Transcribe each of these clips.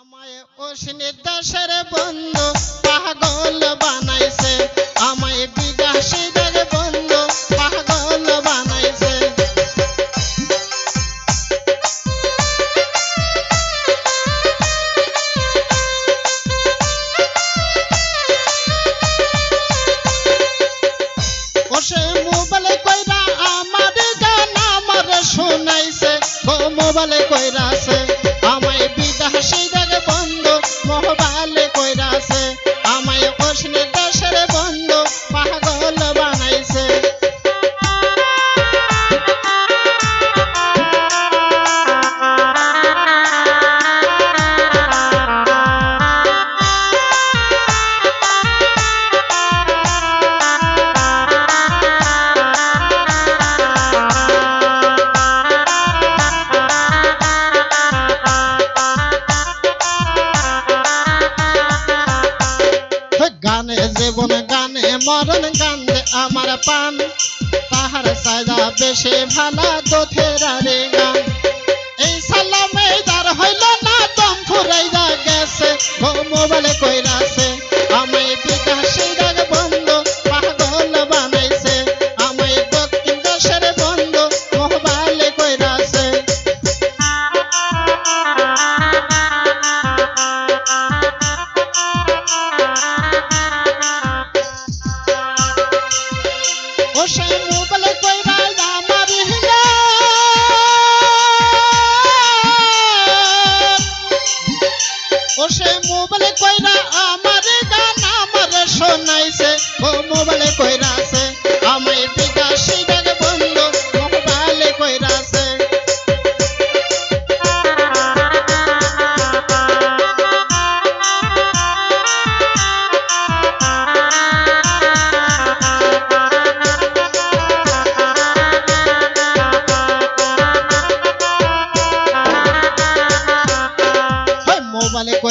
আমায় অশ্বিনী দাসের বন্ধু, পাগল বানাইছে। আমায় বিকাশীদের বন্ধু, পাগল বানাইছে। ওসে মোবাইলে কইরা আমার গান আমার শুনাইছে। ও বিদাসীদের বন্ধু মোবাইলে কইরাছে আমায় অশ্বিনী দাসের বন্ধু। মরণ কান্দে আমার পান তাহার সাজা বেশে ভালা দোথেরা রে গান। এই সালামে দার হইল না দম ফুরাইয়া গেছে। মোবাইলে মোবাইলে কইরা আমার গান আমার শোনাইছে ও মোবাইলে কইরাছে আমায়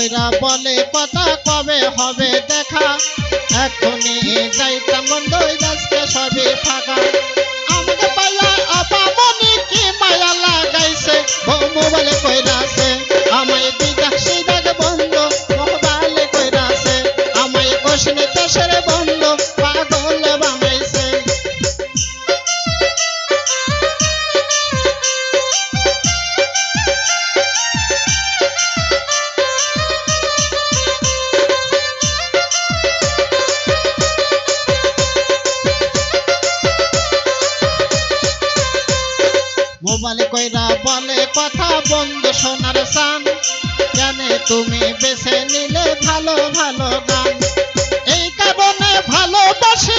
কইরা বলে, কথা কবে হবে দেখা? এখনই যাইতাম বন্ধুই আজকে সবে ফাঁকা। আমায় বিকাশী তো বন্ধু চাষের মোবাইল কইরা বলে, কথা বন্ধু সোনার সান জানে তুমি বেছে নিলে ভালো ভালো গান। এই কারণে ভালোবাসি